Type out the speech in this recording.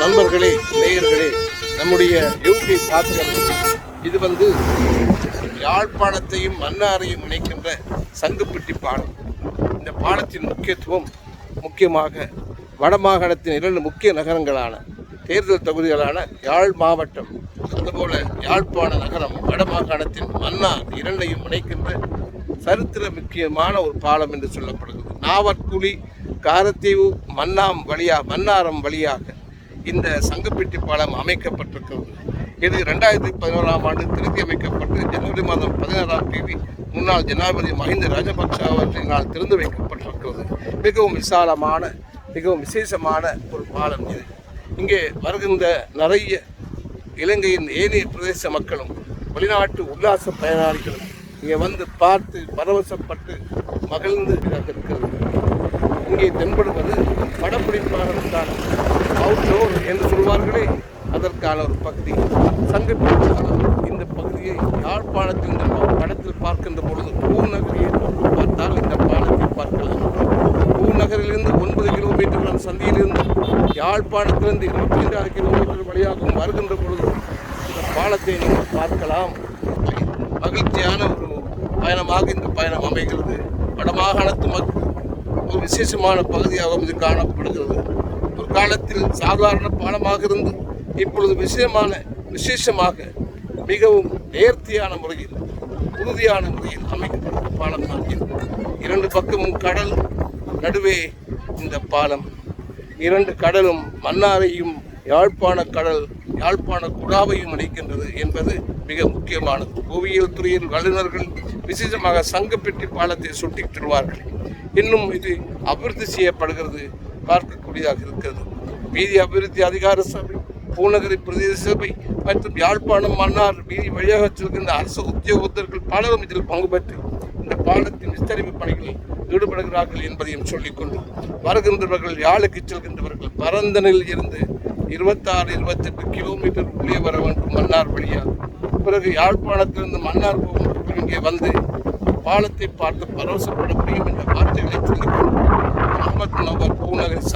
நண்பர்களே நேயர்களே நம்முடைய யூடியூப் பார்த்துக்கிறது இது வந்து யாழ்ப்பாணத்தையும் மன்னாரையும் இணைக்கின்ற சங்குப்பட்டி பாலம் இந்த பாலத்தின் முக்கியத்துவம் முக்கியமாக வடமாகாணத்தின் இரண்டு முக்கிய நகரங்களான தேர்தல் தொகுதிகளான யாழ் மாவட்டம் அதுபோல யாழ்ப்பாண நகரம் வடமாகாணத்தின் மன்னார் இரண்டையும் இணைக்கின்ற சரித்திர முக்கியமான ஒரு பாலம் என்று சொல்லப்படுகிறது. நாவற்குழி காரத்தீவு மன்னாம் வழியா மன்னாரம் வழியாக இந்த சங்கப்பட்டி பாலம் அமைக்கப்பட்டிருக்கிறது. இது ரெண்டாயிரத்தி பதினோராம் ஆண்டு திருத்தி அமைக்கப்பட்டு ஜனவரி மாதம் பதினாறாம் தேதி முன்னாள் ஜனாதிபதி மஹிந்த ராஜபக்ஷ அவர்களினால் திறந்து வைக்கப்பட்டிருக்கிறது. மிகவும் விசாலமான மிகவும் விசேஷமான ஒரு பாலம் இது. இங்கே வருகின்ற நிறைய இலங்கையின் ஏனைய பிரதேச மக்களும் வெளிநாட்டு உல்லாச பயனாளிகளும் இங்கே வந்து பார்த்து பரவசப்பட்டு மகிழ்ந்து இருக்கிறது இங்கே தென்படுவது படப்பிடிப்பாளருக்கான அவுட்டோர் என்று சொல்வார்களே. அதற்கான ஒரு பகுதி. சங்கப்பிடிப்பாளர் இந்த பகுதியை யாழ்ப்பாணத்தில் இந்த படத்தில் பார்க்கின்ற பொழுது பூநகரியை பார்த்தால் இந்த பாலத்தை பார்க்கலாம். பூநகரிலிருந்து ஒன்பது கிலோமீட்டர் சந்தியிலிருந்து யாழ்ப்பாணத்திலிருந்து இருபத்தி ஐந்தாறு கிலோமீட்டர் வழியாகவும் வருகின்ற பொழுது இந்த பாலத்தை நீங்கள் பார்க்கலாம். மகிழ்ச்சியான ஒரு பயணமாக இந்த பயணம் அமைகிறது. வடமாகாணத்து மக்கள் ஒரு விசேஷமான பகுதியாகவும் இது காணப்படுகிறது. ஒரு காலத்தில் சாதாரண பாலமாக இருந்து இப்பொழுது விஷயமான விசேஷமாக மிகவும் நேர்த்தியான முறையில் உறுதியான முறையில் அமைக்கப்பட்ட பாலம் தான் இரண்டு பக்கமும் கடல் நடுவே இந்த பாலம். இரண்டு கடலும் மன்னாரையும் யாழ்ப்பாண கடல் யாழ்ப்பாண குடாவையும் இணைக்கின்றது என்பது மிக முக்கியமானது. புவியியல் துறையில் வல்லுநர்கள் விசேஷமாக சங்கப்பெட்டி பாலத்தை சுட்டித் தருவார்கள். இன்னும் இது அபிவிருத்தி செய்யப்படுகிறது பார்க்கக்கூடியதாக இருக்கிறது. வீதி அபிவிருத்தி அதிகார சபை பூநகரி பிரதேச சபை மற்றும் யாழ்ப்பாணம் மன்னார் வீதி வழியாக செல்கின்ற அரசு உத்தியோகத்தர்கள் பலரும் இதில் பங்கு பெற்று இந்த பாலத்தின் விஸ்தரிப்பு பணிகளில் ஈடுபடுகிறார்கள் என்பதையும் சொல்லிக்கொண்டு வருகின்றவர்கள் யாழுக்கு செல்கின்றவர்கள் பரந்தனில் இருந்து இருபத்தாறு இருபத்தெட்டு கிலோமீட்டர் உள்ளே வர வேண்டும் மன்னார் வழியாக பிறகு யாழ்ப்பாணத்திலிருந்து மன்னார் போகும் இங்கே வந்து பாலத்தை பார்த்து பரவசப்பட முடியும் என்ற வார்த்தைகளை சொல்லிக்கொண்டு முகமது நவர் பூநகர்